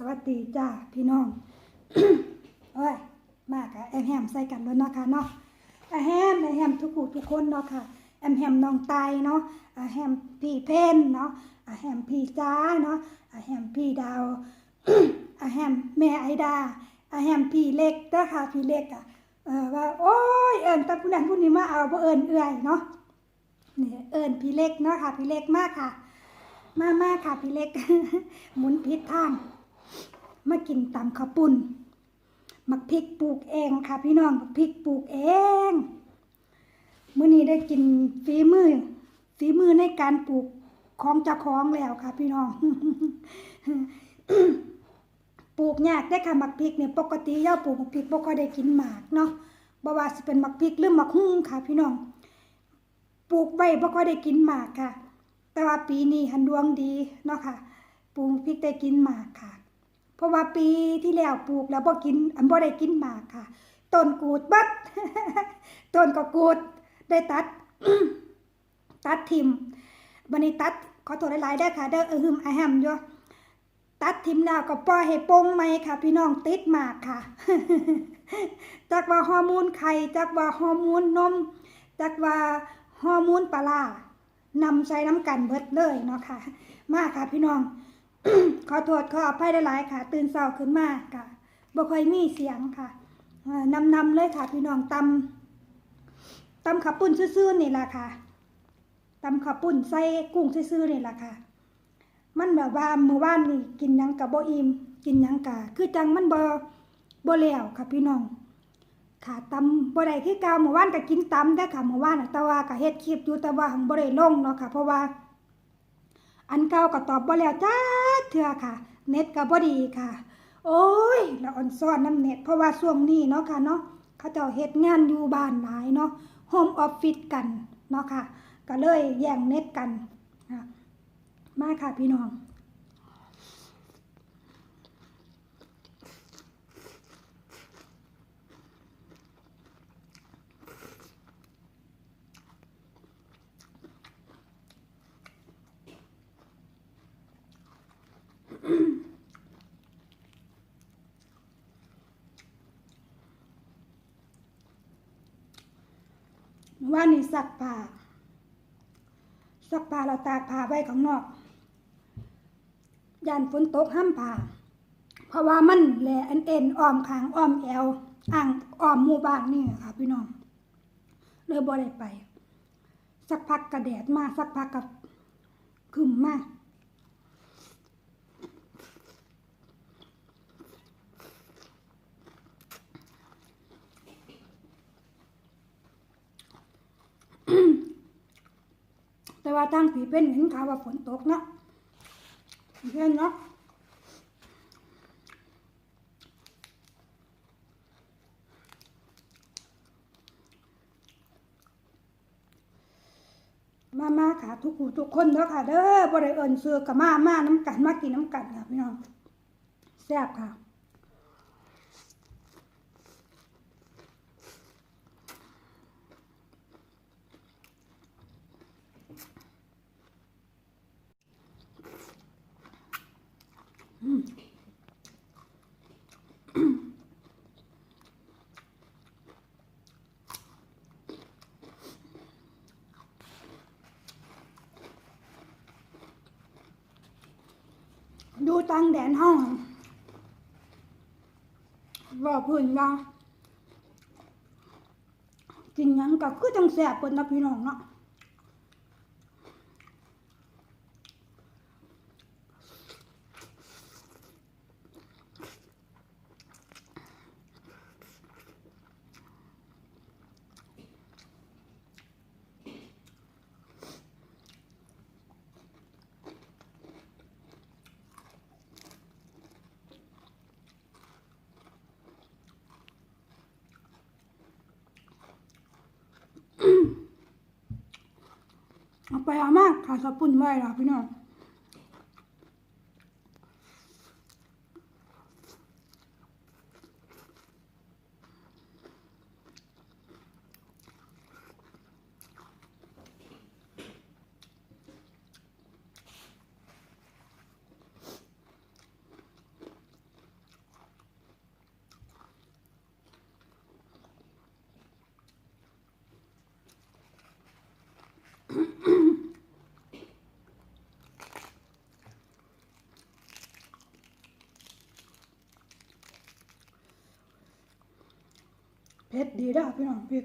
สวัสดีจ้าพี่น้องโอ้ยมากอะแอมแฮมใส่กันแล้วเนาะค่ะเนาะแอมแฮมแอมแฮมทุกผู้ทุกคนเนาะค่ะแอมแฮมน้องไตเนาะแอมแฮมพี่เพนเนาะแอมแฮมพี่จ้าเนาะแอมแฮมพี่ดาวแอมแฮมแม่ไอดาแอมแฮมพี่เล็กเด้อค่ะพี่เล็กอะเออว่าโอ้ยเอิญตาผู้นั้นผู้นี้มาเอาบ่เอิญเอื่อยเนาะนี่เอิญพี่เล็กเนาะค่ะพี่เล็กมากค่ะ มากมากค่ะพี่เล็กหมุนพิษท่าน มากินตำข้าวปุ้นมักพริกปลูกเองค่ะ พี่น้องมักพริกปลูกเองเมื้อนี้ได้กินฝีมือฝีมือในการปลูกของเจ้าของแล้วค่ะ พี่น้องปลูกยากได้ค่ะมักพริกเนี่ยปกติย่าปลูกมักพริกบ่ค่อยได้กินหมากเนาะบ่ว่าสิเป็นมักพริกหรือมักฮุ้งค่ะ พี่น้องปลูกไว้บ่ค่อยได้กินหมากค่ะ แต่ว่าปีนี้หันดวงดีเนาะค่ะปลูกพริกได้กินหมากค่ะ เพราะว่าปีที่แล้วปลูกแล้วบ่กินอันบ่ได้กินหมากค่ะ ต้นกูดบัดต้นก็กูดได้ตัด ตัดทิมบันนี้ตัดขอโทษหลายๆเด้ค่ะเด้อเออหึมอะแฮมอยู่ตัดทิมแล้วก็ปล่อยให้ปงไหมค่ะ พี่น้องติดหมากค่ะจักว่าฮอร์โมนไข่จักว่าฮอร์โมนนมจักว่าฮอร์โมนปลานำใช้น้ำกันเบิดเลยเนาะค่ะ มากค่ะพี่น้อง ขอโทษขออภัยหลายๆค่ะ ตื่นเช้าขึ้นมาค่ะบ่ค่อยมีเสียงค่ะนำนำเลยค่ะ พี่น้องตำตำขับปุ่นซื่อๆนี่แหละค่ะตำขับปุ่นใส่กุ้งซื่อๆนี่แหละค่ะ มันแบบว่าเมื่อวานนี่กินยังกับโบอิมกินยังกะคือจังมันบ่บ่แล้วค่ะพี่น้องค่ะตำบ่ได้คือเก่าเมื่อวานก็กินตำได้ค่ะเมื่อวานแต่ว่าก็เฮ็ดคลิปอยู่แต่ว่าหังบ่ได้ลงเนาะค่ะ เพราะว่า อันเก่าก็ตอบบ่แล้วจ้าเถื่อค่ะ เน็ตก็บ่ดีค่ะ โอ้ยแล้วออนซ่อนน้ำเน็ตเพราะว่าช่วงนี้เนาะค่ะเนาะเขาเจ้าเฮ็ดงานอยู่บ้านหลายเนาะโฮมออฟฟิศกันเนาะค่ะ ก็เลยแย่งเน็ตกันมาค่ะพี่น้อง ว่านี่สักผ้าซักผ้าเราตากผ้าไว้ข้างนอกยานฝนตกห้ามผ้าเพราะว่ามันแหลอันเอ็นอ้อมขางอ้อมแอวอ่างอ้อมหมู่บ้านนี่ค่ะ พี่น้องเลยบ่ได้ไป สักพักกระแดดมาสักพักกับขึ้นมาก แต่ว่าตั้งผีเป็นเห็นข่าวว่าฝนตกนะเห็นเนาะมามาค่ะทุกผู้ทุกคนเด้อค่ะเด้อบ่ได้เอิ้นซื้อกับมามาน้ำกันมากินน้ำกันค่ะพี่น้องแซ่บค่ะ ดูตังแดนห้องว่าพื้นว่ากินยังกับคือจังแสบเปิดนะพี่น้องเนาะเอาไปเอามาก ขาสะปุ่นไว้ละพี่น้อง เด็ดดีด้าพี่น้องพี่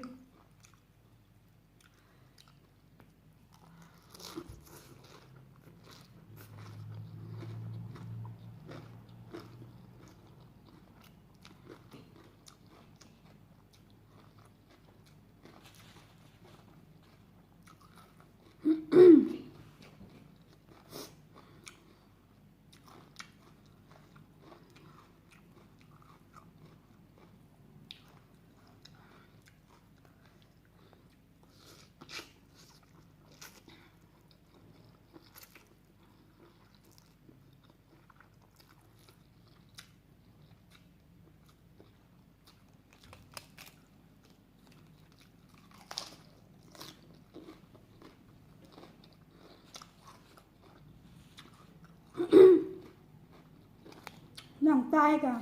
ตายกะ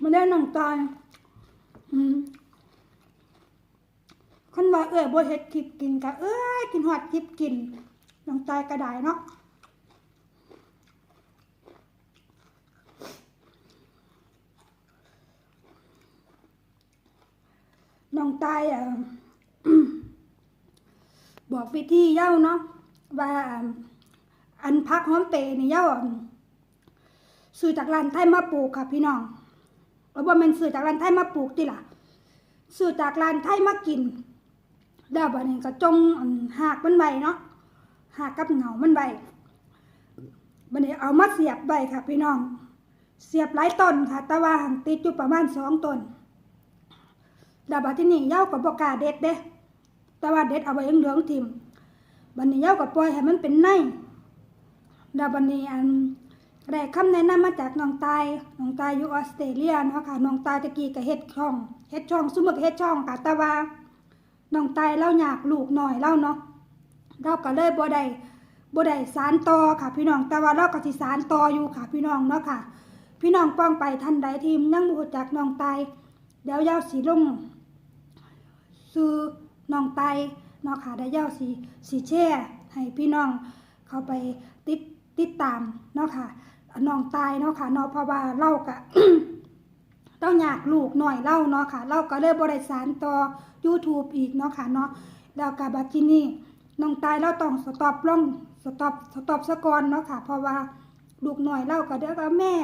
มาได้น้องตายอืมคันว่าเอ้ยบ่เฮ็ดคลิปกินกะเอ้ยกินฮอดคลิปกินน้องตายก็ไดเนาะน้องตายอะบอกวิธีเย้าเนาะว่าอันพักหอมเปย์นี่เย้าอั่น ซื้อจากร้านไทยมาปลูกค่ะพี่น้องแล้วว่ามันซื้อจากร้านไทยมาปลูกติล่ะซื้อจากร้านไทยมากินแล้วบัดนี้ก็จงอั่นหากมันไว้เนาะหากกับเหงามันไว้บัดนี้เอามาเสียบไว้ค่ะพี่น้อง เสียบหลายต้นค่ะ แต่ว่าหังติดอยู่ประมาณสองต้นแล้วบัดที่นี่เย้าก็บ่กาเด็ดเด้ แต่ว่าเด็ดเอาไว้ยังเหลืองทิมบันนี้เย้ากับปล่อยให้มันเป็นในดาวบันนี้อัน ได้คำแนะนำมาจากน้องตายน้องตายอยู่ออสเตรเลียเนาะค่ะน้องตายตะกี้ก็เฮ็ดช่องเฮ็ดช่องซุมื้อก็เฮ็ดช่องค่ะแต่ว่าน้องตายเล่าอยากลูกหน่อยเล่าเนาะเราก็เลยบ่ได้บ่ได้สารต่อค่ะ พี่น้องแต่ว่าเราก็สิสารต่ออยู่ค่ะ พี่น้องเนาะค่ะ พี่น้องป้องไปท่านใดที่ยังบ่รู้จักน้องตายเดี๋ยวย้าสิลงซื้อน้องไตเนาะค่ะได้ย้าสีสีแช่ให้พี่น้องเข้าไปติดติดตามเนาะค่ะ น้องตายเนาะค่ะเนาะเพราะว่าเล่ากะเราอยากลูกหน่อยเล่าเนาะค่ะ เราก็เลยบริสารต่อ YouTube อีกเนาะค่ะเนาะแล้วกับบัดที่นี่น้องตายเราต้องสต็อปลงสต็อปสต็อปสะกอนเนาะค่ะ เพราะว่าลูกหน่อยเล่าก็เด้อกับแม่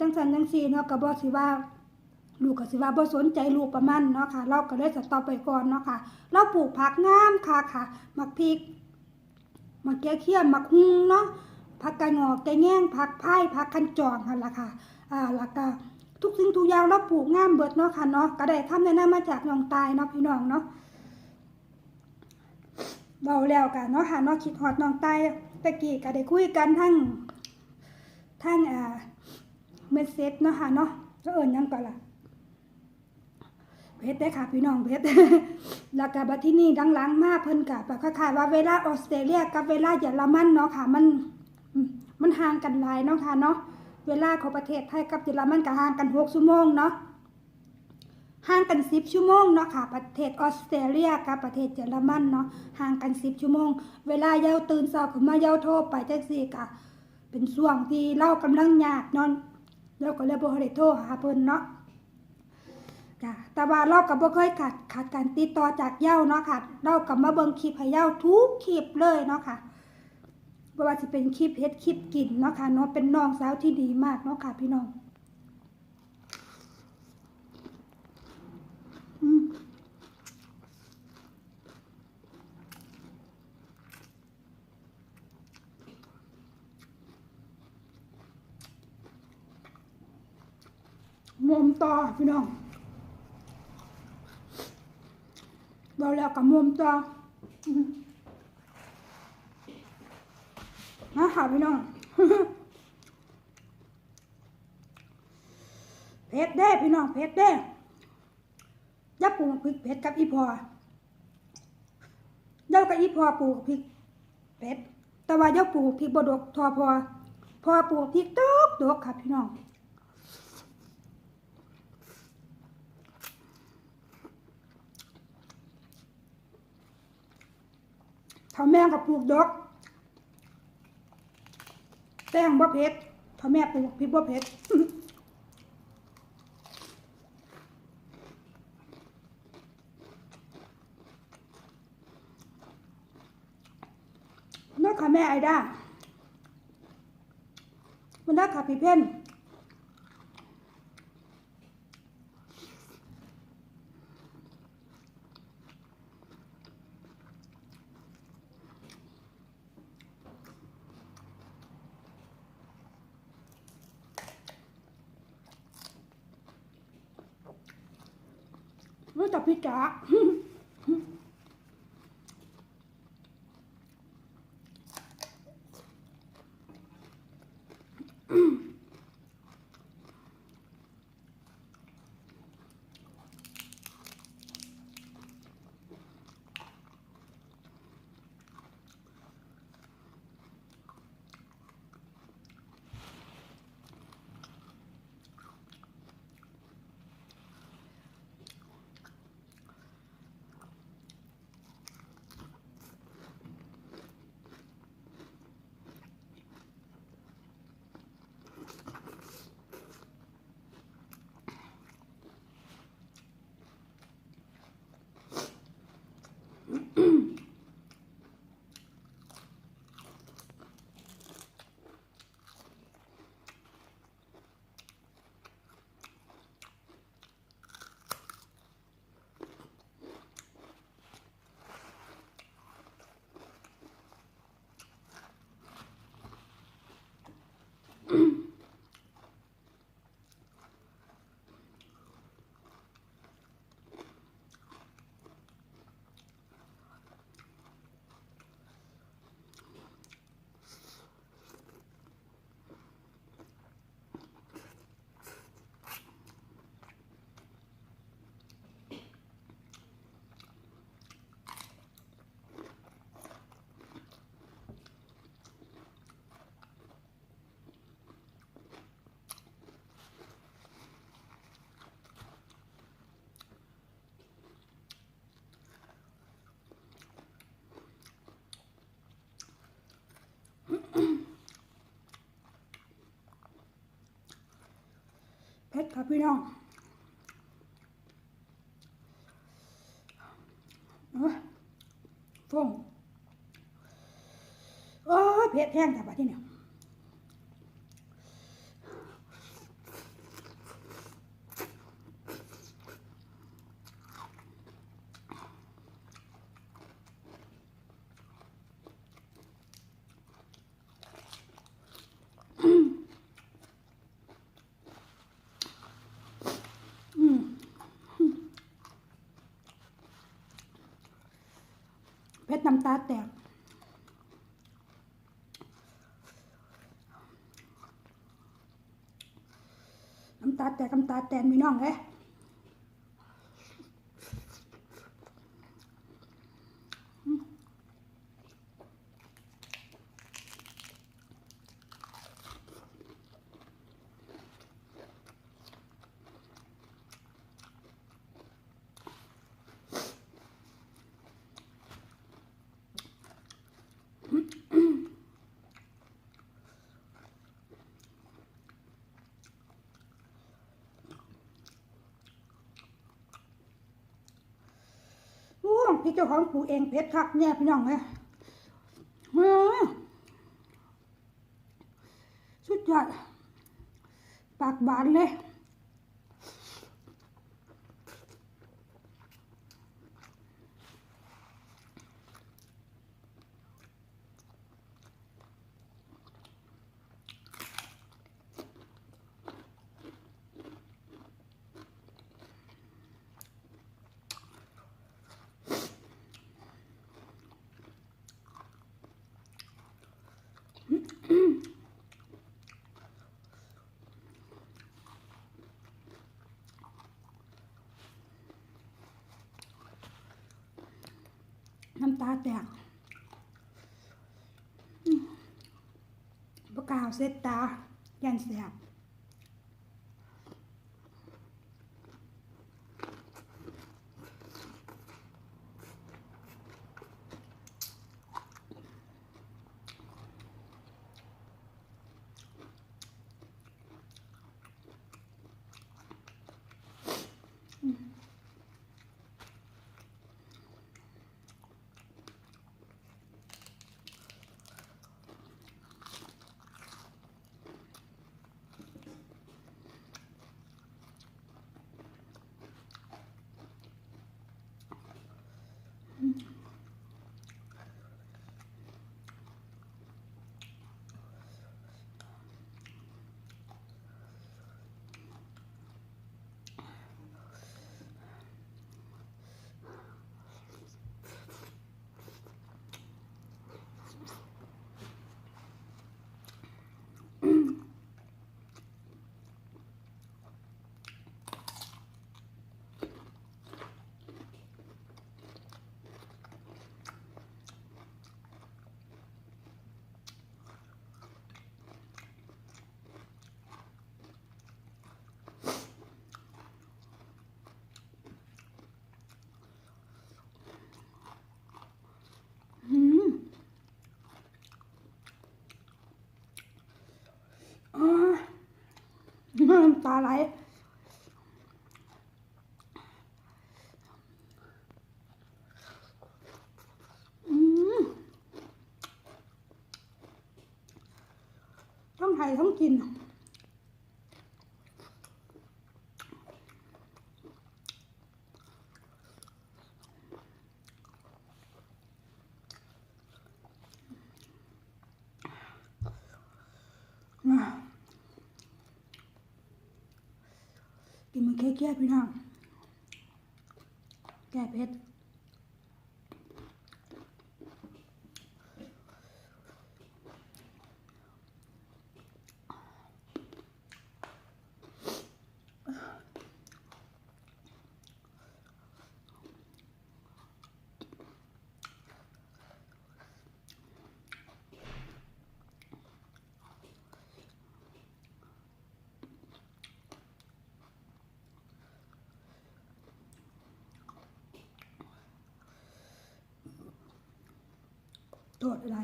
จังสันจังซีเนาะก็บ่สิว่าลูกก็สิว่าบ่สนใจลูกประมาณเนาะค่ะ เราก็เลยสต็อปไปก่อนเนาะค่ะ เราปลูกผักงามค่ะค่ะมักพริกมักแก้เคี่ยมมักฮุงเนาะ ผักกระงอกแกแง่งผักไผ่ผักคันจองหั่นล่ะค่ะอ่าแล้วก็ทุกสิ่งทุกอย่างเราปลูกงามเบิดเนาะค่ะเนาะก็ได้คำแนะนำมาจากน้องตายเนาะพี่น้องเนาะเบาแล้วกันเนาะค่ะเนาะคิดฮอดน้องตายตะกี้ก็ได้คุยกันทั้งทั้งอ่าเมสเซจเนาะค่ะเนาะก็เอิ้นหยังก่อนล่ะเพชรได้ค่ะพี่น้องเพชรแล้วก็บัดที่นี่ดังๆมากเพิ่นกับแบบคล้ายๆว่าเวลาออสเตรเลียกับเวลาเยอรมันเนาะค่ะมัน มันห่างกันหลายเนาะค่ะเนาะเวลาของประเทศไทยกับเยอรมันก็ห่างกัน6ชั่วโมงเนาะห่างกัน10ชั่วโมงเนาะค่ะ ประเทศออสเตรเลียกับประเทศเยอรมันเนาะห่างกัน10ชั่วโมง เวลาเยาตื่นเช้าขึ้นมาเยาโทรไปแจังซี่ก็เป็นช่วงที่เรากำลังยากนาะเราก็เลยบ่ได้โทรหาเพิ่นเนาะจ้ะแต่ว่าเราก็บ่เคยขาดขาดการติดต่อจากเย้าเนาะค่ะ เราก็มาเบิ่งคลิปให้เย้าทุกคลิปเลยเนาะค่ะ บ่ว่าสิเป็นคลิปเฮ็ดคลิปกินเนาะค่ะเนาะเป็นน้องสาวที่ดีมากเนาะค่ะ พี่น้องมมุมต่อพี่น้องเราแล้วกับมมตัวอื มมาค่ะพี่น้องเผ็ดเด้พี่น้องเผ็ดเด้ย่าปลูกพริกเผ็ดกับอีพอเดี๋ยวกับอีพอปลูกพริกเผ็ดแต่ว่าย่าปลูกพริกบดกทอพอพอปลูกพริกดกดกค่ะพี่น้องถ้าแม่ก็ปลูกดอก แป้งบ่เพชรพ่อแม่ปลูกพริกบ่เพชรนักค่ะแม่ไอด้ามันนักค่ะพี่เพ่น รู้จั ก็พชรค่ะพี่น้องฟงโอ้ยเพชรแห้งแต่บาดที่เนี่ยอืม เพชรน้ำตาแตกน้ำตาแตกน้ำตาแตนพี่น้องเอ้ยโอ้ พี่เจ้าของปลูกเองเพชรคักแน่พี่น้องเลยสุดยอดปากบานเลย น้ำตาแตกประกาวเซตตายันแสบ ตาไหลอืมต้องไทยต้องกิน กินมันแค่แก้พี่น้องแก้เพชร โทษอะไร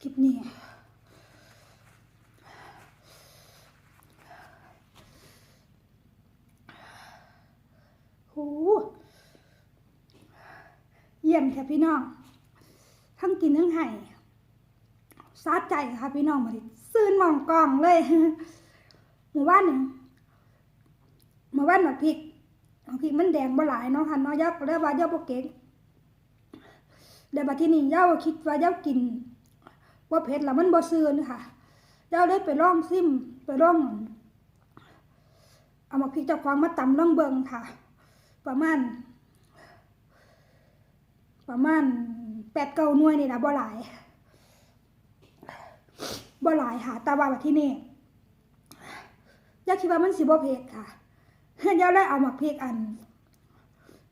คลิปนี้ โห เยี่ยมค่ะพี่น้อง ทั้งกินทั้งไห้ซาดใจค่ะพี่น้องมาดิซื่นหมองกล่องเลยหมู่บ้านเนี่ยหมู่บ้านหมักพริกหมักพริกมันแดงบ่หลายเนาะค่ะเนาะยักแล้วว่าเย้าบ่เก่งเดี๋ยวบัดที่นี่เย้าคิดว่าเย้ากินว่าเผ็ดแล้วมันบ่ซื่นค่ะเย้าเลยไปลองซิมไปลองเอามาพริกเจ้าของมาตำล่องเบิงค่ะ ประมาณ ประมาณแปดเก้าหน่วยนี่นะบ่หลายบ่หลายค่ะแต่ว่าแบบที่นี่ยาคิดว่ามันสิบ่เผ็ดค่ะเดี๋ยวเลยเอามาพริกอัน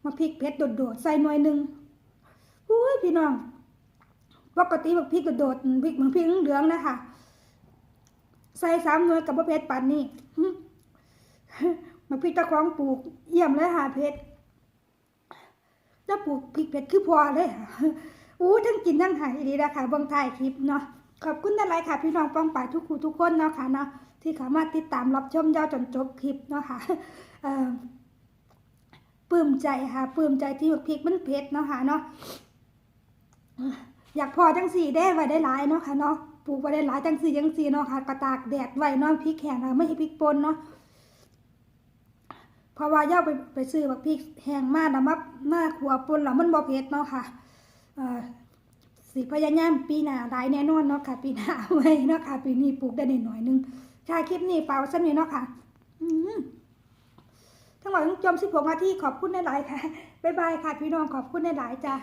มาพริกเผ็ดโดดๆใส่หน่วยหนึ่งอุ้ยพี่น้องปกติบักพริกโดดๆพริกเหมือนพริกเหลืองนะคะใส่สามหน่วยกับบ่เผ็ดปานนี้หึมาพริกตะคองปลูกเยี่ยมเลยค่ะเพชร แล้วปลูกพริกเพชรคือพอเลยอู้ทั้งกินทั้งหายดีนะคะเบางถ่ายคลิปเนาะขอบคุณอะไรค่ะ พี่น้องป้องป่ายทุกครูทุกคนเนาะค่ะเนาะที่สามารถติดตามรับชมยาวจนจบคลิปเนาะค่ะเอ่อปลื้มใจค่ะปลื้มใจที่พริกมันเผ็ดเนาะค่ะเนาะอยากพอจังสี่ได้ไว้ได้หลายเนาะค่ะเนาะปลูกไว้ได้หลายจังสี่จังสี่เนาะค่ะกระตากแดดไว้เนาะพริกแห้งค่ะไม่ใช่พริกป่นเนาะ เพราะว่าย่าไปไปซื้อบักพริกแห้งมามะมามาขัวปนแล้วมันบ่เผ็ดเนาะค่ะเอ่อสิพยายามปีหน้าได้แน่นอนเนาะค่ะ ปีหน้าไว้เนาะค่ะ ปีนี้ปลูกได้นิดหน่อยนึงค่ะคลิปนี้เปล่าสักนิดเนาะค่ะทั้งหมดทั้งจม16นาทีขอบคุณในหลายค่ะ บ๊ายบายค่ะ พี่น้องขอบคุณในหลายจ้า